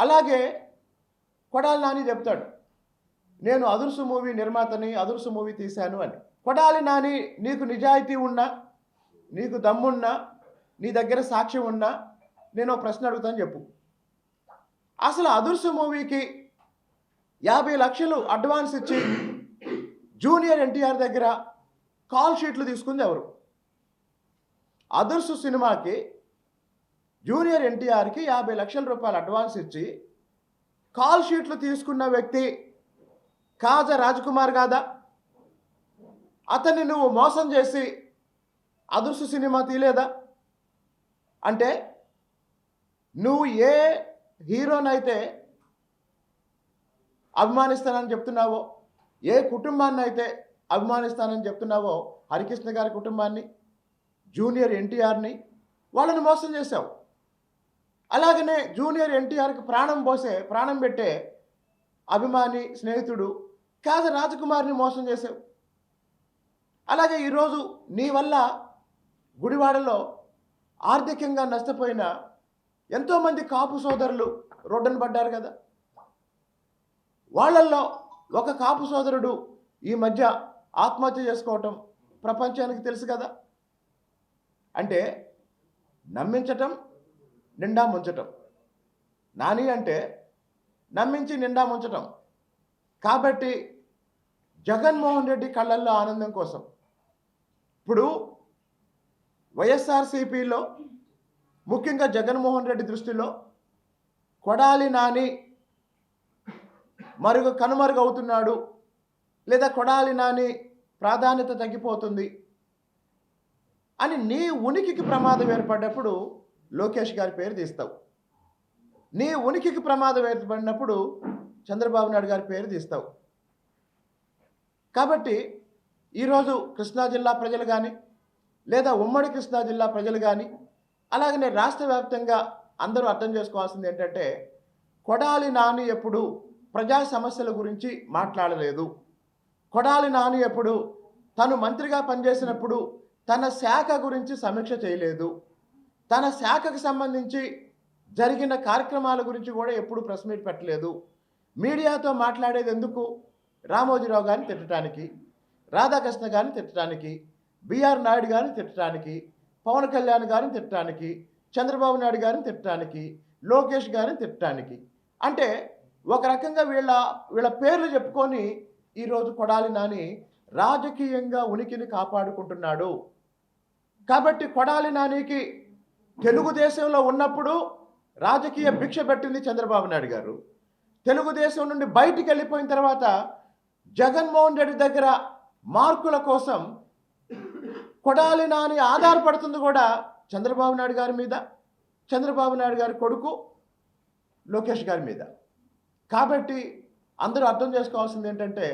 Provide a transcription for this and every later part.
అలాగే కొడాలి నాని చెప్తాడు నేను అదుర్సు మూవీ నిర్మాతని అదుర్సు మూవీ తీశాను అని. కొడాలి నాని నీకు నిజాయితీ ఉన్నా నీకు దమ్మున్నా నీ దగ్గర సాక్ష్యం ఉన్నా నేను ప్రశ్న అడుగుతాను చెప్పు. అసలు అదుర్సు మూవీకి యాభై లక్షలు అడ్వాన్స్ ఇచ్చి జూనియర్ ఎన్టీఆర్ దగ్గర కాల్ షీట్లు తీసుకుంది ఎవరు? అదుర్సు సినిమాకి జూనియర్ ఎన్టీఆర్కి యాభై లక్షల రూపాయలు అడ్వాన్స్ ఇచ్చి కాల్ షీట్లు తీసుకున్న వ్యక్తి కాజా రాజ్కుమార్ కాదా? అతన్ని నువ్వు మోసం చేసి అదృశ్య సినిమా తీయలేదా అంటే నువ్వు ఏ హీరోనైతే అభిమానిస్తానని చెప్తున్నావో ఏ కుటుంబాన్ని అయితే అభిమానిస్తానని చెప్తున్నావో హరికృష్ణ గారి కుటుంబాన్ని జూనియర్ ఎన్టీఆర్ని వాళ్ళని మోసం చేశావు. అలాగనే జూనియర్ ఎన్టీఆర్కి ప్రాణం పోసే ప్రాణం పెట్టే అభిమాని స్నేహితుడు కాజ రాజకుమారిని మోసం చేసావు అలాగే ఈరోజు నీ వల్ల గుడివాడలో ఆర్థికంగా నష్టపోయిన ఎంతోమంది కాపు సోదరులు రోడ్డున పడ్డారు కదా. వాళ్ళల్లో ఒక కాపు సోదరుడు ఈ మధ్య ఆత్మహత్య చేసుకోవటం ప్రపంచానికి తెలుసు కదా. అంటే నమ్మించటం నిండా ముంచటం. నాని అంటే నమ్మించి నిండా ముంచటం. కాబట్టి జగన్మోహన్ రెడ్డి కళ్ళల్లో ఆనందం కోసం. ఇప్పుడు వైఎస్ఆర్సీపీలో ముఖ్యంగా జగన్మోహన్ రెడ్డి దృష్టిలో కొడాలి నాని మరుగు కనుమరుగవుతున్నాడు లేదా కొడాలి నాని ప్రాధాన్యత తగ్గిపోతుంది అని నీ ఉనికికి ప్రమాదం ఏర్పడ్డప్పుడు లోకేష్ గారి పేరు తీస్తావు. నీ ఉనికికి ప్రమాదం ఏర్పడినప్పుడు చంద్రబాబు నాయుడు గారి పేరు తీస్తావు. కాబట్టి ఈరోజు కృష్ణా జిల్లా ప్రజలు కానీ లేదా ఉమ్మడి కృష్ణా జిల్లా ప్రజలు కానీ అలాగనే రాష్ట్ర వ్యాప్తంగా అందరూ అర్థం చేసుకోవాల్సింది ఏంటంటే కొడాలి నాని ఎప్పుడు ప్రజా సమస్యల గురించి మాట్లాడలేదు. కొడాలి నాని ఎప్పుడు తను మంత్రిగా పనిచేసినప్పుడు తన శాఖ గురించి సమీక్ష చేయలేదు. తన శాఖకు సంబంధించి జరిగిన కార్యక్రమాల గురించి కూడా ఎప్పుడు ప్రెస్ మీట్ పెట్టలేదు. మీడియాతో మాట్లాడేది ఎందుకు? రామోజీరావు గారిని తిట్టడానికి రాధాకృష్ణ గారిని తిట్టడానికి బిఆర్ నాయుడు గారిని తిట్టడానికి పవన్ కళ్యాణ్ గారిని తిట్టడానికి చంద్రబాబు నాయుడు గారిని తిట్టడానికి లోకేష్ గారిని తిట్టడానికి. అంటే ఒక రకంగా వీళ్ళ వీళ్ళ పేర్లు చెప్పుకొని ఈరోజు కొడాలి నాని రాజకీయంగా ఉనికిని కాపాడుకుంటున్నాడు. కాబట్టి కొడాలి నానికి తెలుగుదేశంలో ఉన్నప్పుడు రాజకీయ భిక్ష పెట్టింది చంద్రబాబు నాయుడు గారు. తెలుగుదేశం నుండి బయటికి వెళ్ళిపోయిన తర్వాత జగన్మోహన్ రెడ్డి దగ్గర మార్కుల కోసం కొడాలి నాని ఆధారపడుతుంది కూడా చంద్రబాబు నాయుడు గారి మీద చంద్రబాబు నాయుడు గారి కొడుకు లోకేష్ గారి మీద. కాబట్టి అందరూ అర్థం చేసుకోవాల్సింది ఏంటంటే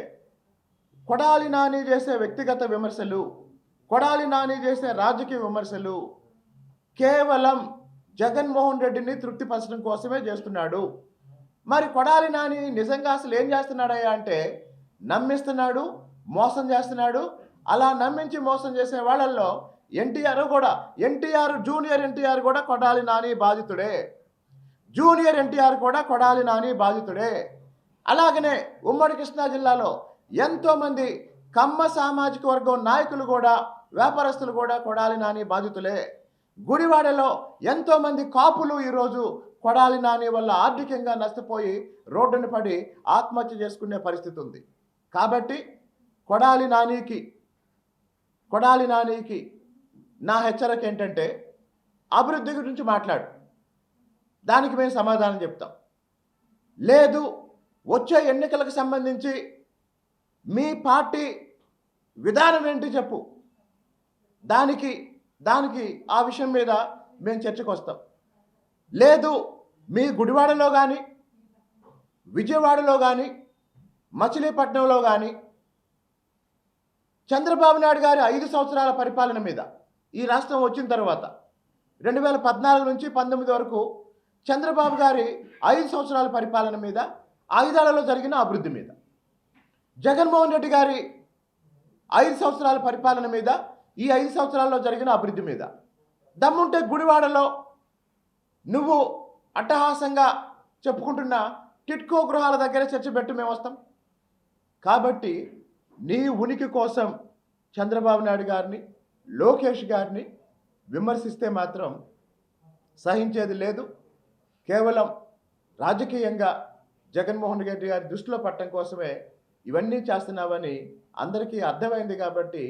కొడాలి నాని చేసే వ్యక్తిగత విమర్శలు కొడాలి నాని చేసే రాజకీయ విమర్శలు కేవలం జగన్మోహన్ రెడ్డిని తృప్తిపరచడం కోసమే చేస్తున్నాడు. మరి కొడాలి నాని నిజంగా అసలు ఏం చేస్తున్నాడయ్యా అంటే నమ్మిస్తున్నాడు మోసం చేస్తున్నాడు. అలా నమ్మించి మోసం చేసే వాళ్ళల్లో ఎన్టీఆర్ కూడా ఎన్టీఆర్ జూనియర్ ఎన్టీఆర్ కూడా కొడాలి నాని బాధితుడే. జూనియర్ ఎన్టీఆర్ కూడా కొడాలి నాని బాధితుడే. అలాగనే ఉమ్మడి కృష్ణా జిల్లాలో ఎంతోమంది కమ్మ సామాజిక వర్గం నాయకులు కూడా వ్యాపారస్తులు కూడా కొడాలి నాని బాధితులే. గుడివాడలో ఎంతోమంది కాపులు ఈరోజు కొడాలి నాని వల్ల ఆర్థికంగా నష్టపోయి రోడ్డును పడి ఆత్మహత్య చేసుకునే పరిస్థితి ఉంది. కాబట్టి కొడాలి నానికి కొడాలి నానికి నా హెచ్చరిక ఏంటంటే అభివృద్ధి గురించి మాట్లాడు. దానికి మేము సమాధానం చెప్తాం. లేదు వచ్చే ఎన్నికలకు సంబంధించి మీ పార్టీ విధానం ఏంటి చెప్పు. దానికి దానికి ఆ విషయం మీద మేము చర్చకు వస్తాం. లేదు మీ గుడివాడలో కానీ విజయవాడలో కానీ మచిలీపట్నంలో కానీ చంద్రబాబు నాయుడు గారి ఐదు సంవత్సరాల పరిపాలన మీద ఈ రాష్ట్రం వచ్చిన తర్వాత రెండు వేల పద్నాలుగు నుంచి పంతొమ్మిది వరకు చంద్రబాబు గారి ఐదు సంవత్సరాల పరిపాలన మీద ఐదేళ్ళలో జరిగిన అభివృద్ధి మీద జగన్మోహన్ రెడ్డి గారి ఐదు సంవత్సరాల పరిపాలన మీద ఈ ఐదు సంవత్సరాల్లో జరిగిన అభివృద్ధి మీద. దమ్ముంటే గుడివాడలో నువ్వు అట్టహాసంగా చెప్పుకుంటున్న టిట్కో గృహాల దగ్గర చర్చ పెట్టి మేము వస్తాం. కాబట్టి నీ ఉనికి కోసం చంద్రబాబు నాయుడు గారిని లోకేష్ గారిని విమర్శిస్తే మాత్రం సహించేది లేదు. కేవలం రాజకీయంగా జగన్మోహన్ రెడ్డి గారి దృష్టిలో పట్టడం కోసమే ఇవన్నీ చేస్తున్నావని అందరికీ అర్థమైంది కాబట్టి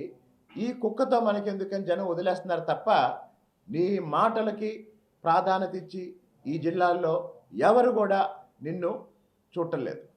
ఈ కుక్కతో మనకెందుకని జనం వదిలేస్తున్నారు తప్ప నీ మాటలకి ప్రాధాన్యత ఇచ్చి ఈ జిల్లాల్లో ఎవరు కూడా నిన్ను చూడటం లేదు.